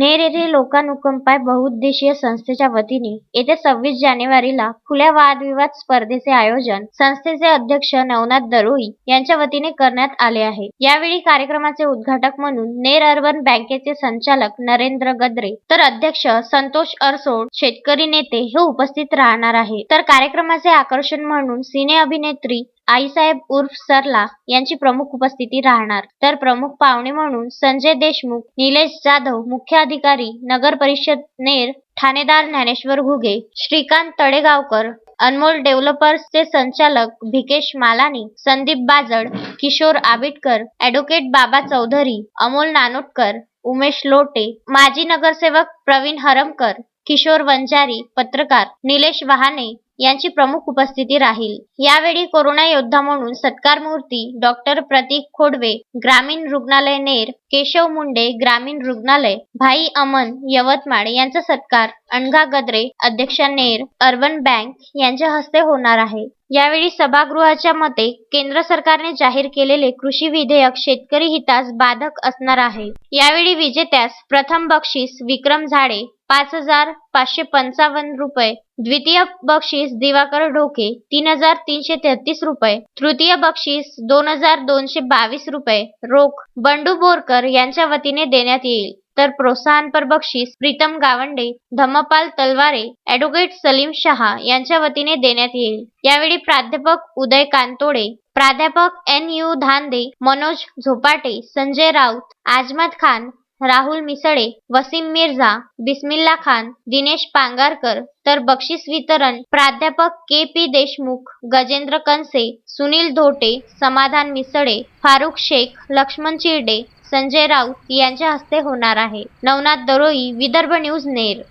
नेर येथे लोकानुकंपाय बहुउद्देशीय संस्थेच्या वतीने येत्या सव्वीस जानेवारीला खुल्या वादविवाद स्पर्धेचे आयोजन संस्थेचे अध्यक्ष नवनाथ दरोई यांच्या वतीने करण्यात आले आहे. यावेळी कार्यक्रमाचे उद्घाटक म्हणून नेर अर्बन बँकेचे संचालक नरेंद्र गद्रे तर अध्यक्ष संतोष अरसोड शेतकरी नेते हे उपस्थित राहणार आहे. तर कार्यक्रमाचे आकर्षण म्हणून सिने अभिनेत्री आईसाहेब उर्फ सरला यांची प्रमुख उपस्थिती राहणार. तर प्रमुख पाहुणे म्हणून संजय देशमुख निलेश जाधव मुख्य अधिकारी नगर परिषद नेर ठाणेदार ज्ञानेश्वर घुगे श्रीकांत तळेगावकर अनमोल डेव्हलपर्सचे संचालक भिकेश मालानी संदीप बाजड किशोर आबिटकर ॲडव्होकेट बाबा चौधरी अमोल नानोटकर उमेश लोटे माजी नगरसेवक प्रवीण हरमकर किशोर वंजारी पत्रकार निलेश वहाने यांची प्रमुख उपस्थिती राहील. यावेळी कोरोना योद्धा म्हणून सत्कार मूर्ती डॉक्टर प्रतीक खोडवे ग्रामीण रुग्णालय नेर केशव मुंडे ग्रामीण रुग्णालय भाई अमन यवतमाळ यांचा सत्कार अणघा गद्रे अध्यक्ष नेर अर्बन बँक यांच्या हस्ते होणार आहे. यावेळी सभागृहाच्या मते केंद्र सरकारने जाहीर केलेले कृषी विधेयक शेतकरी हितास बाधक असणार आहे. यावेळी विजेत्यास प्रथम बक्षीस विक्रम झाडे पाच हजार पाचशे पंचावन्न रुपये द्वितीय बक्षीस दिवाकर ढोके तीन हजार तीनशे तेहतीस रुपये तृतीय बक्षीस दोन हजार दोनशे बावीस रुपये रोख बंडू बोरकर यांच्या वतीने देण्यात येईल. तर प्रोत्साहनपर बक्षीस प्रीतम गावंडे धम्मपाल तलवारे ॲडव्होकेट सलीम शहा यांच्या वतीने देण्यात येईल. यावेळी प्राध्यापक उदय कांतोडे प्राध्यापक एन यू धांदे मनोज झोपाटे संजय राऊत आजमत खान राहुल मिसळे वसीम मिर्झा बिस्मिल्ला खान दिनेश पांगारकर तर बक्षीस वितरण प्राध्यापक के पी देशमुख गजेंद्र कनसे सुनील धोटे समाधान मिसळे फारुख शेख लक्ष्मण चिरडे संजय राऊत यांच्या हस्ते होणार आहे. नवनाथ दरोई विदर्भ न्यूज नेर